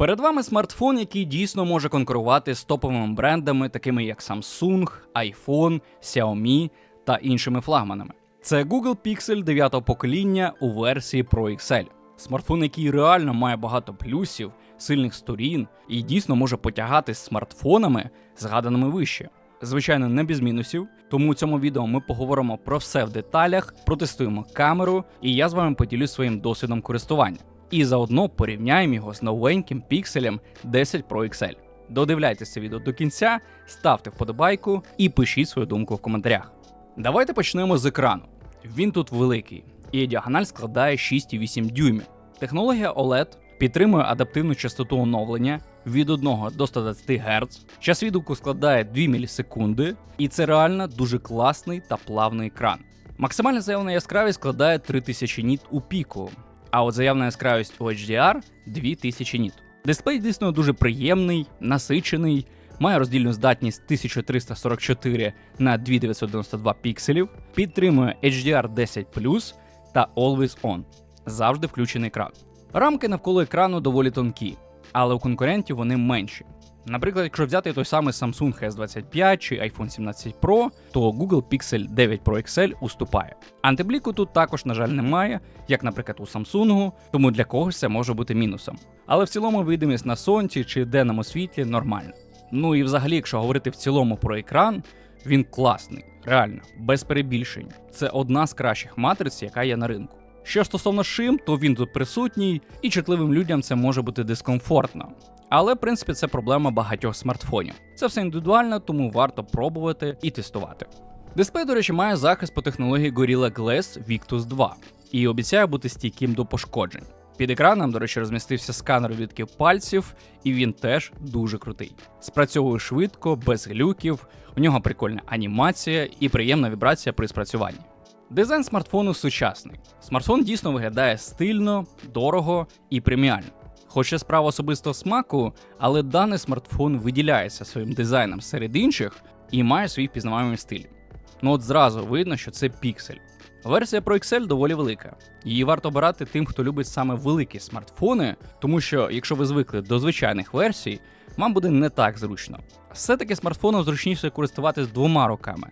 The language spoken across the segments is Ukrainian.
Перед вами смартфон, який дійсно може конкурувати з топовими брендами, такими як Samsung, iPhone, Xiaomi та іншими флагманами. Це Google Pixel 9 покоління у версії Pro XL. Смартфон, який реально має багато плюсів, сильних сторін і дійсно може потягати з смартфонами, згаданими вище. Звичайно, не без мінусів, тому у цьому відео ми поговоримо про все в деталях, протестуємо камеру, і я з вами поділюсь своїм досвідом користування. І заодно порівняємо його з новеньким пікселем 10 Pro XL. Додивляйтесь це відео до кінця, ставте вподобайку і пишіть свою думку в коментарях. Давайте почнемо з екрану. Він тут великий, і діагональ складає 6,8 дюймів. Технологія OLED підтримує адаптивну частоту оновлення від 1 до 120 Гц. Час відгуку складає 2 мілісекунди, і це реально дуже класний та плавний екран. Максимальна заявлена яскравість складає 3000 ніт у піку, а от заявна яскравість у HDR 2000 ніт. Дисплей дійсно дуже приємний, насичений, має роздільну здатність 1344 на 2992 пікселів, підтримує HDR 10 та Always On. Завжди включений екран. Рамки навколо екрану доволі тонкі, але у конкурентів вони менші. Наприклад, якщо взяти той самий Samsung S25 чи iPhone 17 Pro, то Google Pixel 9 Pro XL уступає. Антибліку тут також, на жаль, немає, як, наприклад, у Samsung, тому для когось це може бути мінусом. Але в цілому видимість на сонці чи денному світлі нормальна. Ну і взагалі, якщо говорити в цілому про екран, він класний, реально, без перебільшень. Це одна з кращих матриць, яка є на ринку. Що стосовно шим, то він тут присутній, і чутливим людям це може бути дискомфортно. Але, в принципі, це проблема багатьох смартфонів. Це все індивідуально, тому варто пробувати і тестувати. Дисплей, до речі, має захист по технології Gorilla Glass Victus 2 і обіцяє бути стійким до пошкоджень. Під екраном, до речі, розмістився сканер відків пальців, і він теж дуже крутий. Спрацьовує швидко, без глюків, у нього прикольна анімація і приємна вібрація при спрацюванні. Дизайн смартфону сучасний. Смартфон дійсно виглядає стильно, дорого і преміально. Хоча справа особистого смаку, але даний смартфон виділяється своїм дизайном серед інших і має свій впізнаваємий стиль. Ну от зразу видно, що це піксель. Версія Pro XL доволі велика. Її варто обирати тим, хто любить саме великі смартфони, тому що, якщо ви звикли до звичайних версій, вам буде не так зручно. Все-таки смартфоном зручніше користуватись двома руками.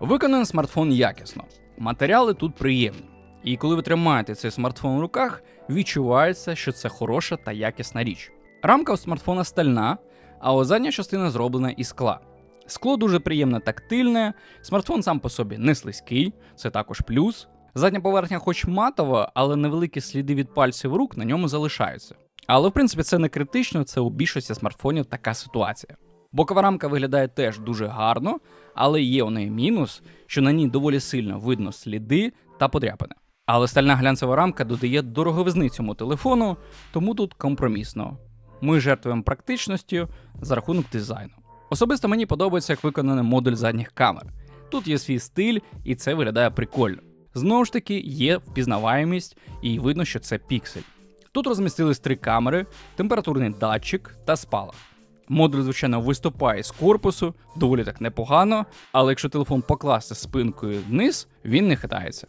Виконаний смартфон якісно. Матеріали тут приємні. І коли ви тримаєте цей смартфон в руках, відчувається, що це хороша та якісна річ. Рамка у смартфона стальна, а от задня частина зроблена із скла. Скло дуже приємне тактильне, смартфон сам по собі не слизький, це також плюс. Задня поверхня, хоч матова, але невеликі сліди від пальців рук на ньому залишаються. Але в принципі це не критично, це у більшості смартфонів така ситуація. Бокова рамка виглядає теж дуже гарно, але є у неї мінус, що на ній доволі сильно видно сліди та подряпини. Але стальна глянцева рамка додає дороговизни цьому телефону, тому тут компромісно. Ми жертвуємо практичністю за рахунок дизайну. Особисто мені подобається, як виконаний модуль задніх камер. Тут є свій стиль, і це виглядає прикольно. Знову ж таки, є впізнаваємість, і видно, що це піксель. Тут розмістились три камери, температурний датчик та спалах. Модуль, звичайно, виступає з корпусу, доволі так непогано, але якщо телефон покласти спинкою вниз, він не хитається.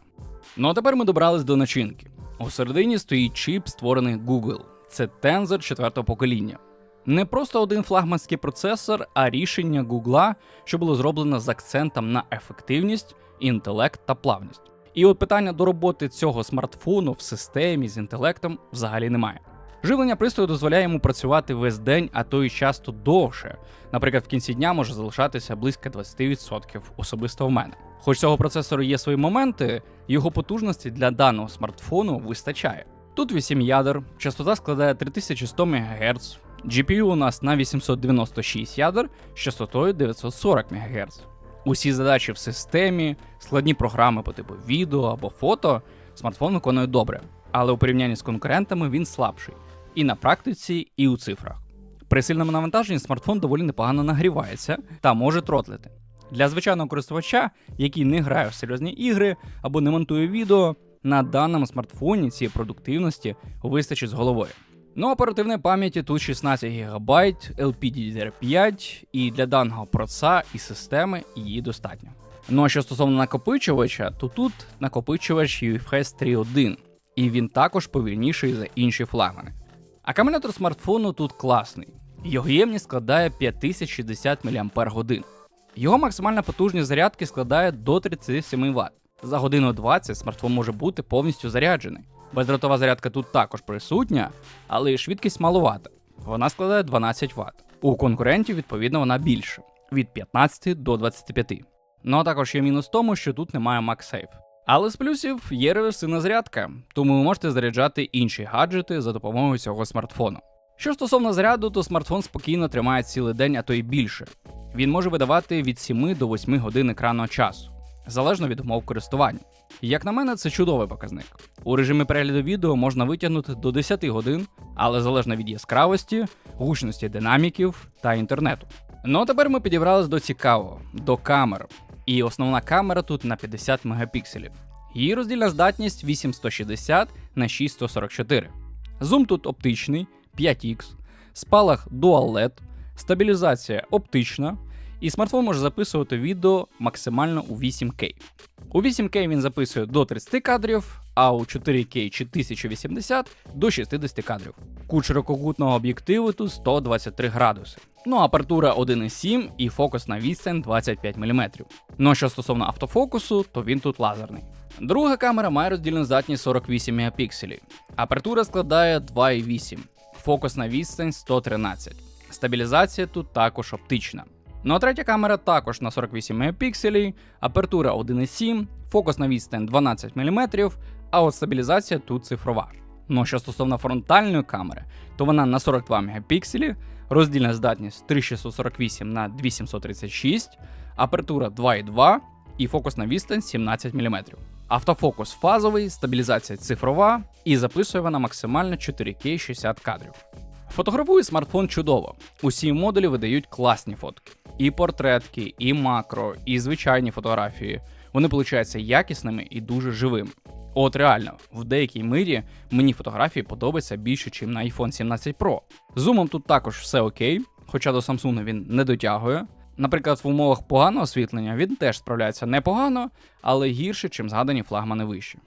Ну а тепер ми добрались до начинки. У середині стоїть чіп, створений Google. Це Tensor 4 покоління. Не просто один флагманський процесор, а рішення Google, що було зроблено з акцентом на ефективність, інтелект та плавність. І от питання до роботи цього смартфону в системі з інтелектом взагалі немає. Живлення пристрою дозволяє йому працювати весь день, а то й часто довше. Наприклад, в кінці дня може залишатися близько 20% особисто в мене. Хоч цього процесору є свої моменти, його потужності для даного смартфону вистачає. Тут 8 ядер, частота складає 3100 МГц, GPU у нас на 896 ядер з частотою 940 МГц. Усі задачі в системі, складні програми по типу відео або фото смартфон виконує добре, але у порівнянні з конкурентами він слабший і на практиці, і у цифрах. При сильному навантаженні смартфон доволі непогано нагрівається та може тротлити. Для звичайного користувача, який не грає в серйозні ігри або не монтує відео, на даному смартфоні цієї продуктивності вистачить з головою. Ну, оперативної пам'яті тут 16 ГБ, LPDDR5, і для даного проца і системи її достатньо. Ну а що стосовно накопичувача, то тут накопичувач UFS 3.1, і він також повільніший за інші флагмани. Акумулятор смартфону тут класний. Його ємність складає 5060 мАч. Його максимальна потужність зарядки складає до 37 Вт. За годину 20 смартфон може бути повністю заряджений. Бездротова зарядка тут також присутня, але швидкість маловата. Вона складає 12 Вт. У конкурентів, відповідно, вона більша від 15 до 25. Ну а також є мінус в тому, що тут немає MagSafe. Але з плюсів є реверсивна зарядка, тому ви можете заряджати інші гаджети за допомогою цього смартфону. Що стосовно заряду, то смартфон спокійно тримає цілий день, а то й більше. Він може видавати від 7 до 8 годин екранного часу, залежно від умов користування. Як на мене, це чудовий показник. У режимі перегляду відео можна витягнути до 10 годин, але залежно від яскравості, гучності динаміків та інтернету. Ну а тепер ми підібрались до цікавого, до камер. І основна камера тут на 50 мегапікселів. Її роздільна здатність 8160 на 6144. Зум тут оптичний 5X, спалах Dual LED, стабілізація оптична, і смартфон може записувати відео максимально у 8К. У 8К він записує до 30 кадрів, а у 4К чи 1080 до 60 кадрів. Кут ширококутного об'єктиву тут 123 градуси. Ну, апертура 1,7 і фокус на відстань 25 мм. Ну що стосовно автофокусу, то він тут лазерний. Друга камера має роздільну здатність 48 мегапікселів. Апертура складає 2,8, фокус на відстань 113. Стабілізація тут також оптична. Ну а третя камера також на 48 мегапікселів, апертура 1,7, фокус на відстань 12 мм, а от стабілізація тут цифрова. Ну що стосовно фронтальної камери, то вона на 42 мегапікселі, роздільна здатність 3648 на 2736, апертура 2,2 і фокус на відстань 17 мм. Автофокус фазовий, стабілізація цифрова і записує вона максимально 4К 60 кадрів. Фотографує смартфон чудово. Усі модулі видають класні фотки. І портретки, і макро, і звичайні фотографії. Вони получаються якісними і дуже живими. От реально, в деякій мирі мені фотографії подобаються більше, ніж на iPhone 17 Pro. Зумом тут також все окей, хоча до Samsung він не дотягує. Наприклад, в умовах поганого освітлення він теж справляється непогано, але гірше, чим згадані флагмани вищі.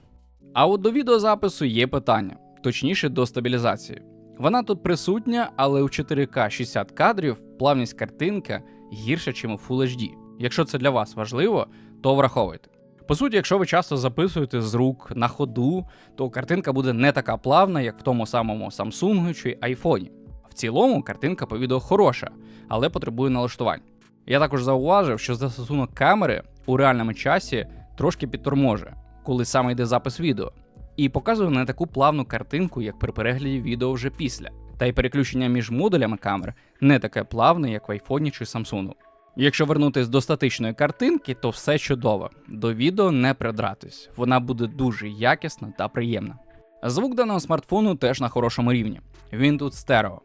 А от до відеозапису є питання, точніше до стабілізації. Вона тут присутня, але у 4К 60 кадрів плавність картинка гірша, ніж у Full HD. Якщо це для вас важливо, то враховуйте. По суті, якщо ви часто записуєте з рук на ходу, то картинка буде не така плавна, як в тому самому Samsung чи iPhone. В цілому картинка по відео хороша, але потребує налаштувань. Я також зауважив, що застосунок камери у реальному часі трошки підторможе, коли саме йде запис відео, і показує не таку плавну картинку, як при перегляді відео вже після. Та й переключення між модулями камер не таке плавне, як в iPhone чи Samsung. Якщо вернутись до статичної картинки, то все чудово. До відео не придратись, вона буде дуже якісна та приємна. Звук даного смартфону теж на хорошому рівні. Він тут стерео.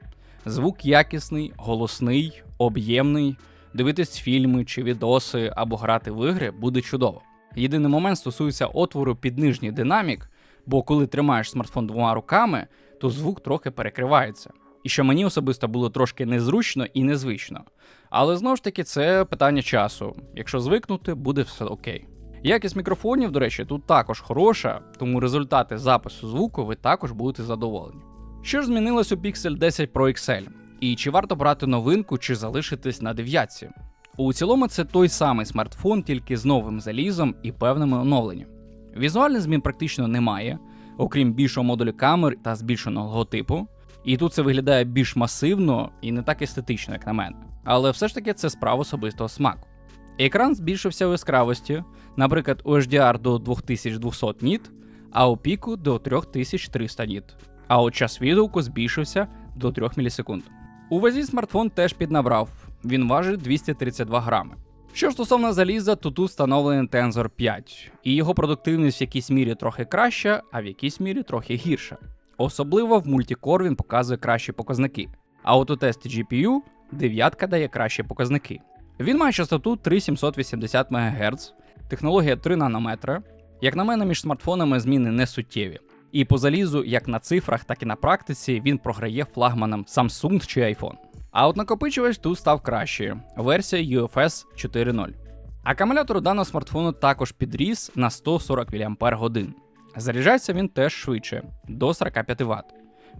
Звук якісний, голосний, об'ємний. Дивитись фільми чи відоси або грати в ігри буде чудово. Єдиний момент стосується отвору під нижній динамік, бо коли тримаєш смартфон двома руками, то звук трохи перекривається. І що мені особисто було трошки незручно і незвично. Але знову ж таки, це питання часу. Якщо звикнути, буде все окей. Якість мікрофонів, до речі, тут також хороша, тому результати запису звуку ви також будете задоволені. Що ж змінилось у Pixel 10 Pro XL? І чи варто брати новинку, чи залишитись на дев'ятці? У цілому це той самий смартфон, тільки з новим залізом і певними оновленнями. Візуальних змін практично немає, окрім більшого модулю камер та збільшеного логотипу. І тут це виглядає більш масивно і не так естетично, як на мене. Але все ж таки це справа особистого смаку. Екран збільшився у яскравості, наприклад, у HDR до 2200 ніт, а у піку до 3300 ніт. А от час відгуку збільшився до 3 мілісекунд. У вазі смартфон теж піднабрав, він важить 232 грами. Що стосовно заліза, то тут встановлений Tensor 5, і його продуктивність в якійсь мірі трохи краща, а в якійсь мірі трохи гірша. Особливо в мультикор він показує кращі показники. А от у тесті GPU дев'ятка дає кращі показники. Він має частоту 3780 МГц, технологія 3 нанометра. Як на мене, між смартфонами зміни не суттєві. І по залізу, як на цифрах, так і на практиці, він програє флагманам Samsung чи iPhone. А от накопичувач тут став кращою. Версія UFS 4.0. Акумулятор даного смартфону також підріс на 140 мАч. Заряджається він теж швидше до 45 Вт.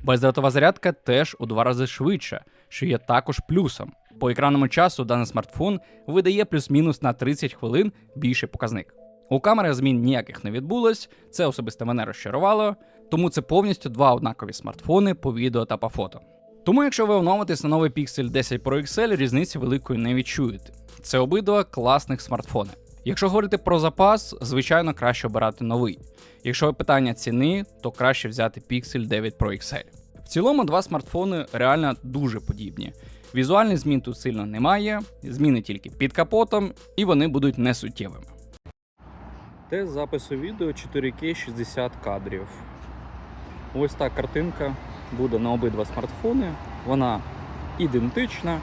Бездротова зарядка теж у два рази швидша, що є також плюсом. По екранному часу даний смартфон видає плюс-мінус на 30 хвилин більший показник. У камери змін ніяких не відбулось, це особисто мене розчарувало, тому це повністю два однакові смартфони по відео та по фото. Тому, якщо ви оновитесь на новий Pixel 10 Pro XL, різниці великої не відчуєте. Це обидва класних смартфони. Якщо говорити про запас, звичайно, краще обирати новий. Якщо питання ціни, то краще взяти Pixel 9 Pro XL. В цілому два смартфони реально дуже подібні. Візуальних змін тут сильно немає, зміни тільки під капотом, і вони будуть несуттєвими. Тест запису відео 4К 60 кадрів. Ось та картинка буде на обидва смартфони. Вона ідентична,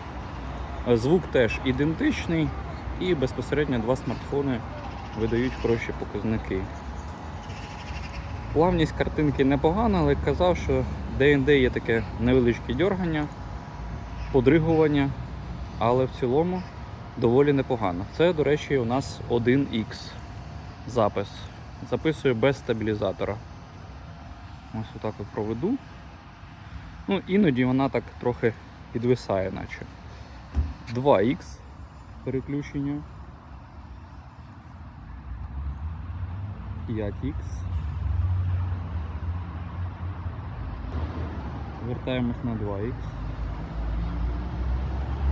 звук теж ідентичний, і безпосередньо два смартфони видають хороші показники. Плавність картинки непогана, але казав, що де-інде є таке невеличке дьоргання, подригування, але в цілому доволі непогано. Це, до речі, у нас 1X запис. Записую без стабілізатора. Ось отак от проведу. Ну, іноді вона так трохи підвисає, наче. 2X переключення. 5X. Вертаємось на 2X.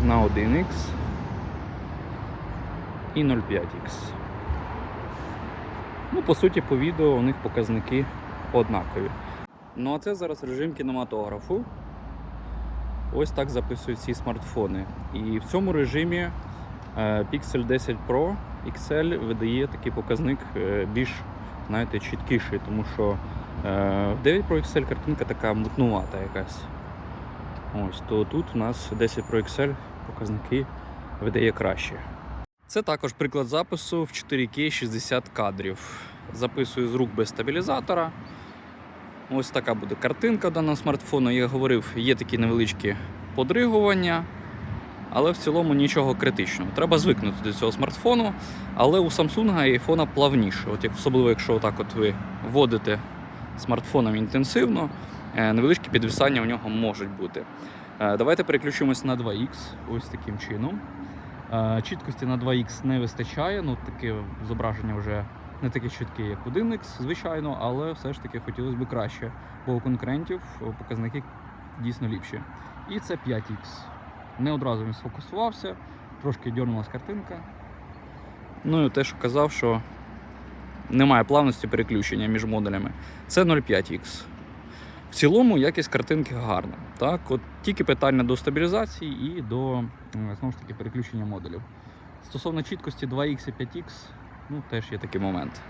На 1X. І 0,5X. Ну, по суті, по відео у них показники однакові. Ну а це зараз режим кінематографу. Ось так записують ці смартфони. І в цьому режимі Pixel 10 Pro XL видає такий показник е, більш знаєте, чіткіший, тому що е, в 9 Pro XL картинка така мутнувата якась. Ось, то тут у нас 10 Pro XL показники видає краще. Це також приклад запису в 4К 60 кадрів. Записую з рук без стабілізатора. Ось така буде картинка даного смартфону. Я говорив, є такі невеличкі подригування, але в цілому нічого критичного. Треба звикнути до цього смартфону, але у Samsung iPhone плавніше. От як особливо, якщо отак от ви вводите смартфоном інтенсивно, е, невеличкі підвисання у нього можуть бути. Е, Давайте переключимось на 2X ось таким чином. Е, Чіткості на 2X не вистачає, ну таке зображення вже не таке чітке, як 1X, звичайно, але все ж таки хотілося б краще, бо у конкурентів показники дійсно ліпші. І це 5X. Не одразу він сфокусувався, трошки дьорнулась картинка. Ну і те, що казав, що немає плавності переключення між модулями. Це 0,5X. В цілому якість картинки гарна. Так, от тільки питання до стабілізації і до е, знову ж таки переключення модулів. Стосовно чіткості 2X і 5X, ну теж є такий момент.